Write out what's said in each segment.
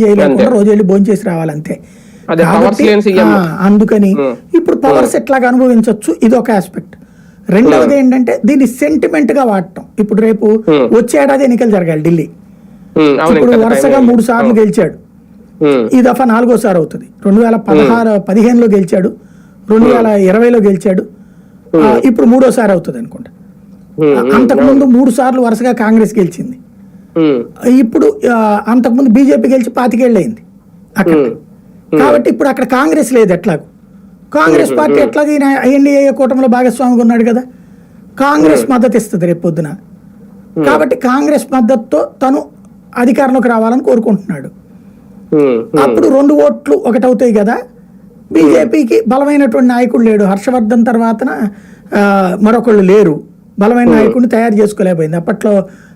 చేయలేకుండా రోజు వెళ్ళి భోజనం చేసి రావాలంతే. అందుకని ఇప్పుడు పవర్స్ ఎట్లాగా అనుభవించవచ్చు ఇది ఒక ఆస్పెక్ట్ రెండవది ఏంటంటే దీన్ని సెంటిమెంట్గా వాడటం. ఇప్పుడు రేపు వచ్చే ఏడాది ఎన్నికలు జరగాలి ఢిల్లీ. ఇప్పుడు వరుసగా మూడు. సార్లు గెలిచాడు. ఈ దఫా నాలుగోసారి అవుతుంది. రెండు వేల పదహారు పదిహేనులో గెలిచాడు. రెండు వేల ఇరవైలో గెలిచాడు. ఇప్పుడు మూడోసారి అవుతుంది అనుకుంటా. అంతకుముందు మూడు సార్లు వరుసగా కాంగ్రెస్ గెలిచింది. ఇప్పుడు అంతకుముందు బీజేపీ గెలిచి పాతికేళ్ళు అయింది అక్కడ కాబట్టి ఇప్పుడు అక్కడ కాంగ్రెస్ లేదు ఎట్లాగో కాంగ్రెస్ పార్టీ ఎట్లాగ ఈయన ఎన్డీఏ కూటమిలో భాగస్వామిగా ఉన్నాడు కదా. కాంగ్రెస్ మద్దతు ఇస్తుంది రేపు పొద్దున. కాబట్టి కాంగ్రెస్ మద్దతుతో తను అధికారంలోకి రావాలని కోరుకుంటున్నాడు. అప్పుడు రెండు ఓట్లు ఒకటవుతాయి కదా. బీజేపీకి బలమైనటువంటి నాయకుడు లేడు. హర్షవర్ధన్ తర్వాతన మరొకళ్ళు లేరు. బలమైన నాయకుడిని తయారు చేసుకోలేకపోయింది. అప్పట్లో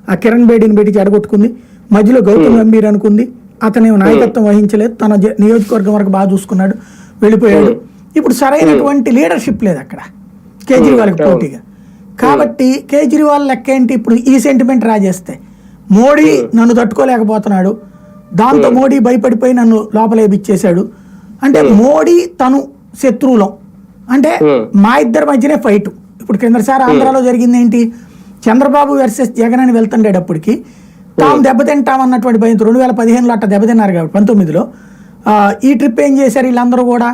ఆ కిరణ్ బేడిని పెట్టి చెడగొట్టుకుంది మధ్యలో గౌతమ్ గంభీర్ అనుకుంది అతను నాయకత్వం వహించలేదు తన నియోజకవర్గం వరకు బాగా చూసుకున్నాడు వెళ్ళిపోయాడు. ఇప్పుడు సరైనటువంటి లీడర్షిప్ లేదు అక్కడ కేజ్రీవాల్కి పోటీగా. కాబట్టి కేజ్రీవాల్ లెక్క ఏంటి? ఇప్పుడు ఈ సెంటిమెంట్ రాజేస్తే మోడీ నన్ను తట్టుకోలేకపోతున్నాడు దాంతో మోడీ భయపడిపోయి నన్ను లోపలేపిచ్చేశాడు అంటే మోడీ తను శత్రువులం. అంటే మా ఇద్దరి మధ్యనే ఫైట్. ఇప్పుడు కిందసారి ఆంధ్రాలో జరిగింది ఏంటి? చంద్రబాబు వర్సెస్ జగన్ అని వెళ్తుండేటప్పటికి తాము దెబ్బతింటామన్నటువంటి భయంతో రెండు వేల పదిహేనులో అట్ట దెబ్బతిన్నారు కాబట్టి పంతొమ్మిదిలో. ఈ ట్రిప్ ఏం చేశారు వీళ్ళందరూ కూడా?